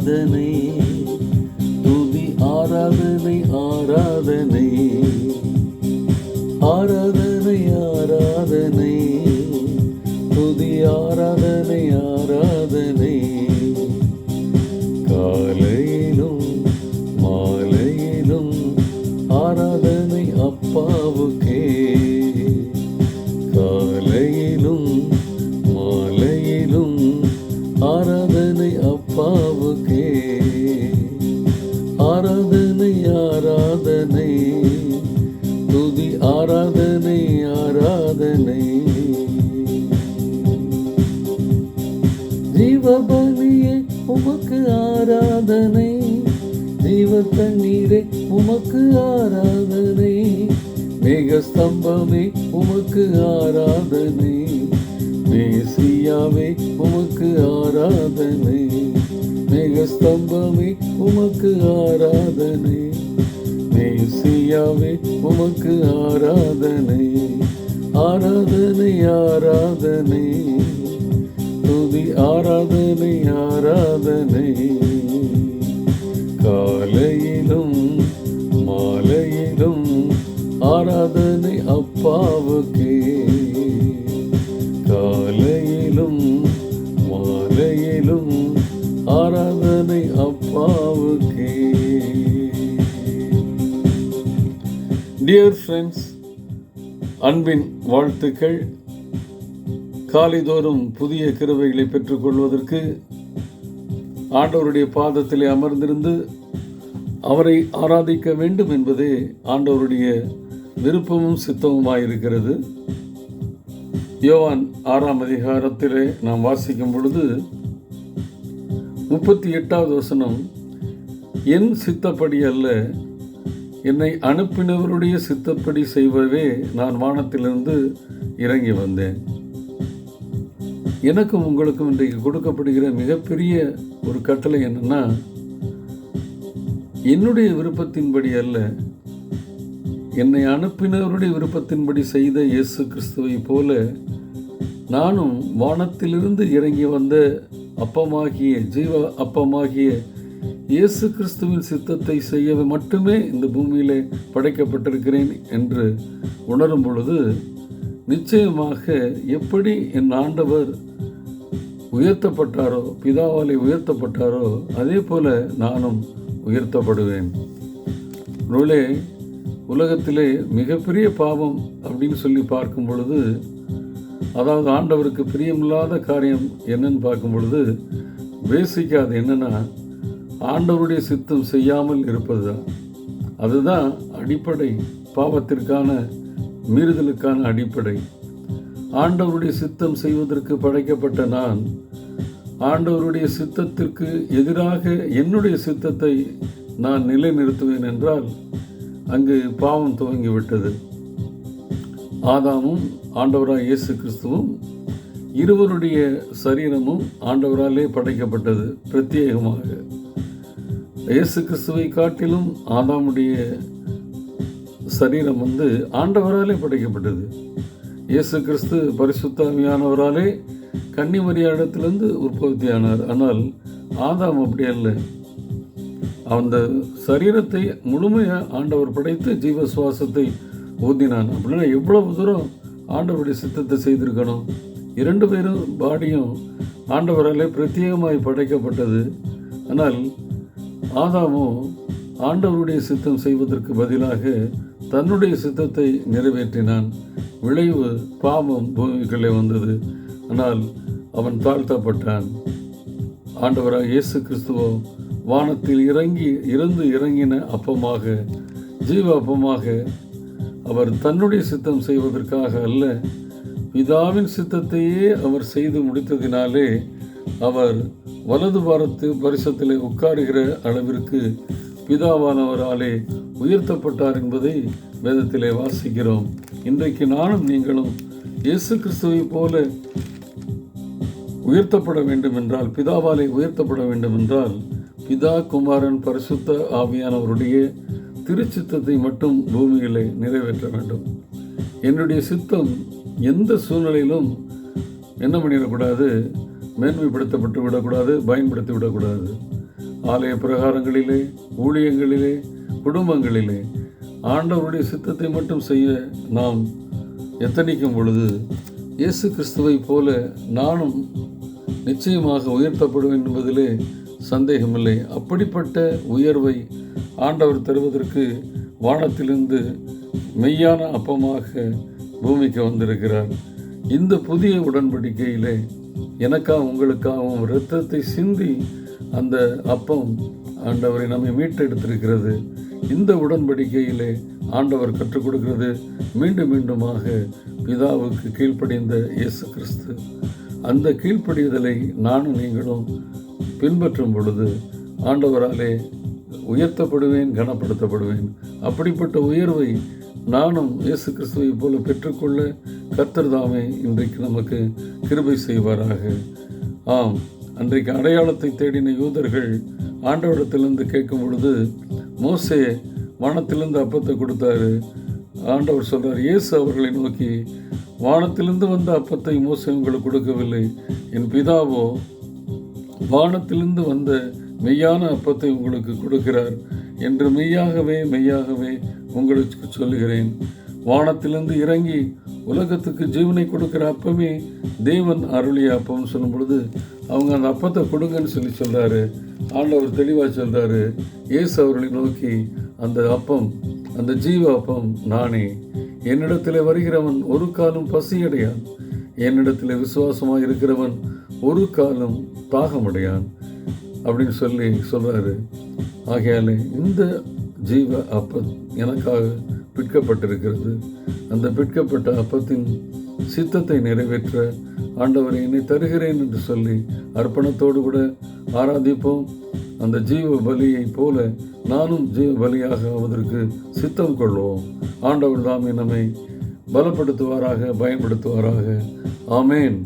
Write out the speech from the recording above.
ஆராதனை துதி ஆராதனை ஆராதனை. ஆராதனை ஆராதனை துதி ஆராதனை ஆராதனை. காலையிலும் அப்பாவுக்கே ஆராதனை ஆராதனை. துதி ஆராதனை ஆராதனை. ஜீவபலியே உமக்கு ஆராதனை. ஜீவ தண்ணீரே உமக்கு ஆராதனை. மேகஸ்தம்பமே உமக்கு ஆராதனை. மேசியாவே உமக்கு ஆராதனை. மேகஸ்தம்பமே உமக்கு ஆராதனை. மேசியாவே உமக்கு ஆராதனை. ஆராதனை ஆராதனை. துதி ஆராதனை ஆராதனை. காலையிலும் மாலையிலும் ஆராதனை அப்பாவுக்கே. காலையிலும் டியர் ஃப்ரெண்ட்ஸ் அன்பின் வாழ்த்துக்கள். காலைதோறும் புதிய கிருவைகளை பெற்றுக்கொள்வதற்கு ஆண்டவருடைய பாதத்திலே அமர்ந்திருந்து அவரை ஆராதிக்க வேண்டும் என்பதே ஆண்டவருடைய விருப்பமும் சித்தமுமாயிருக்கிறது. யோவான் ஆறாம் அதிகாரத்திலே நாம் வாசிக்கும் பொழுது முப்பத்தி எட்டாவது வசனம் என் சித்தப்படி அல்ல என்னை அனுப்பினவருடைய சித்தப்படி செய்வவே நான் வானத்திலிருந்து இறங்கி வந்தேன். எனக்கும் உங்களுக்கும் இன்றைக்கு கொடுக்கப்படுகிற மிகப்பெரிய ஒரு கட்டளை என்னென்னா என்னுடைய விருப்பத்தின்படி அல்ல என்னை அனுப்பினவருடைய விருப்பத்தின்படி செய்த இயேசு கிறிஸ்துவை போல நானும் வானத்திலிருந்து இறங்கி வந்த அப்பமாகிய ஜீவ அப்பமாகிய இயேசு கிறிஸ்துவின் சித்தத்தை செய்ய மட்டுமே இந்த பூமியிலே படைக்கப்பட்டிருக்கிறேன் என்று உணரும் பொழுது நிச்சயமாக எப்படி என் ஆண்டவர் உயர்த்தப்பட்டாரோ பிதாவாலே உயர்த்தப்பட்டாரோ அதே போல நானும் உயர்த்தப்படுவேன். நூலே உலகத்திலே மிகப்பெரிய பாவம் அப்படின்னு சொல்லி பார்க்கும் பொழுது அதாவது ஆண்டவருக்கு பிரியமில்லாத காரியம் என்னன்னு பார்க்கும் பொழுது பேசிக்காக அது என்னென்னா ஆண்டவருடைய சித்தம் செய்யாமல் இருப்பது தான் அதுதான் அடிப்படை பாவத்திற்கான மீறுதலுக்கான அடிப்படை. ஆண்டவருடைய சித்தம் செய்வதற்கு படைக்கப்பட்ட நான் ஆண்டவருடைய சித்தத்திற்கு எதிராக என்னுடைய சித்தத்தை நான் நிலைநிறுத்துவேன் என்றால் அங்கு பாவம் துவங்கிவிட்டது. ஆதாமும் ஆண்டவராக இயேசு கிறிஸ்துவும் இருவருடைய சரீரமும் ஆண்டவராலே படைக்கப்பட்டது பிரத்யேகமாக. இயேசு கிறிஸ்துவை காட்டிலும் ஆதாமுடைய சரீரம் வந்து ஆண்டவராலே படைக்கப்பட்டது. இயேசு கிறிஸ்து பரிசுத்தாமியானவராலே கன்னிமரியாடத்திலிருந்து உற்பத்தியானார். ஆனால் ஆதாம் அப்படி அல்ல. அந்த சரீரத்தை முழுமையாக ஆண்டவர் படைத்து ஜீவ சுவாசத்தை ஊதினான். அப்படின்னா எவ்வளவு தூரம் ஆண்டவருடைய சித்தத்தை செய்திருக்கணும்? இரண்டு பேரும் பாடியும் ஆண்டவராலே பிரத்யேகமாய் படைக்கப்பட்டது. ஆனால் ஆதாமோ ஆண்டவருடைய சித்தம் செய்வதற்கு பதிலாக தன்னுடைய சித்தத்தை நிறைவேற்றினான். விளைவு பாவம் பூமிக்குள்ளே வந்தது. ஆனால் அவன் தாழ்த்தப்பட்டான். ஆண்டவராக இயேசு கிறிஸ்துவோ வானத்தில் இறங்கி இருந்து இறங்கின அப்பமாக ஜீவ அப்பமாக அவர் தன்னுடைய சித்தம் செய்வதற்காக அல்ல பிதாவின் சித்தத்தையே அவர் செய்து முடித்ததினாலே அவர் வலது பாரத்து பரிசத்திலே உட்காருகிற அளவிற்கு பிதாவானவராலே உயர்த்தப்பட்டார் என்பதை வேதத்திலே வாசிக்கிறோம். இன்றைக்கு நானும் நீங்களும் இயேசு கிறிஸ்துவை போல உயர்த்தப்பட வேண்டும் என்றால் பிதாவாலே உயர்த்தப்பட வேண்டும் என்றால் பிதா குமாரன் பரிசுத்த ஆவியானவருடைய திருச்சித்தத்தை மட்டும் பூமியிலே நிறைவேற்ற வேண்டும். என்னுடைய சித்தம் எந்த சூழ்நிலையிலும் என்ன பண்ணிடக்கூடாது? மேன்மைப்படுத்தப்பட்டு விடக்கூடாது பயன்படுத்தி விடக்கூடாது ஆலய பிரகாரங்களிலே ஊழியங்களிலே குடும்பங்களிலே ஆண்டவருடைய சித்தத்தை மட்டும் செய்ய நாம் எத்தனிக்கும் பொழுது இயேசு கிறிஸ்துவை போல நானும் நிச்சயமாக உயர்த்தப்படுவேன் என்பதிலே சந்தேகமில்லை. அப்படிப்பட்ட உயர்வை ஆண்டவர் தருவதற்கு வானத்திலிருந்து மெய்யான அப்பமாக பூமிக்கு வந்திருக்கிறார். இந்த புதிய உடன்படிக்கையிலே எனக்காக உங்களுக்காகவும் இரத்தத்தை சிந்தி அந்த அப்பம் ஆண்டவரை நம்மை மீட்டெடுத்திருக்கிறது. இந்த உடன்படிக்கையிலே ஆண்டவர் கற்றுக் கொடுக்கிறது. மீண்டும் மீண்டுமாக பிதாவுக்கு கீழ்ப்படிந்த இயேசு கிறிஸ்து. அந்த கீழ்ப்படிதலை நானும் நீங்களும் பின்பற்றும் பொழுது ஆண்டவராலே உயர்த்தப்படுவேன் கனப்படுத்தப்படுவேன். அப்படிப்பட்ட உயர்வை நானும் இயேசு கிறிஸ்துவை போல பெற்றுக்கொள்ள கர்த்தர் தாமே இன்றைக்கு நமக்கு கிருபை செய்வாராக. ஆம் அன்றைக்கு அடையாளத்தை தேடின யூதர்கள் ஆண்டவரிடத்திலிருந்து கேட்கும் பொழுது மோசே வானத்திலிருந்து அப்பத்தை கொடுத்தாரு. ஆண்டவர் சொல்றார் இயேசு அவர்களை நோக்கி வானத்திலிருந்து வந்த அப்பத்தை மோசே உங்களுக்கு கொடுக்கவில்லை. என் பிதாவோ வானத்திலிருந்து வந்த மெய்யான அப்பத்தை உங்களுக்கு கொடுக்கிறார். என்று மெய்யாகவே மெய்யாகவே உங்களுக்கு சொல்லுகிறேன். வானத்திலிருந்து இறங்கி உலகத்துக்கு ஜீவனை கொடுக்குற அப்பமே தேவன் அருளிய அப்பம்னு சொல்லும் பொழுது அவங்க அந்த அப்பத்தை கொடுங்கன்னு சொல்லி சொல்கிறாரு ஆண்டவர் தெளிவாக சொல்கிறாரு இயேசு அவர்களை நோக்கி அந்த அப்பம் அந்த ஜீவ அப்பம் நானே. என்னிடத்தில் வருகிறவன் ஒரு காலம் பசியடையான். என்னிடத்தில் விசுவாசமாக இருக்கிறவன் ஒரு காலம் தாகமடையான். அப்படின்னு சொல்லி சொல்கிறாரு ஆகையாலே இந்த ஜீவ அப்பம் எனக்காக பிற்கப்பட்டிருக்கிறது அந்த பிற்கப்பட்ட அப்பத்தின் சித்தத்தை நிறைவேற்ற ஆண்டவரை என்னை தருகிறேன் என்று சொல்லி அர்ப்பணத்தோடு கூட ஆராதிப்போம். அந்த ஜீவ பலியை போல நானும் ஜீவ பலியாக ஆவதற்கு சித்தம் கொள்வோம். ஆண்டவர் தாமே நம்மை பலப்படுத்துவாராக பயன்படுத்துவாராக. ஆமேன்.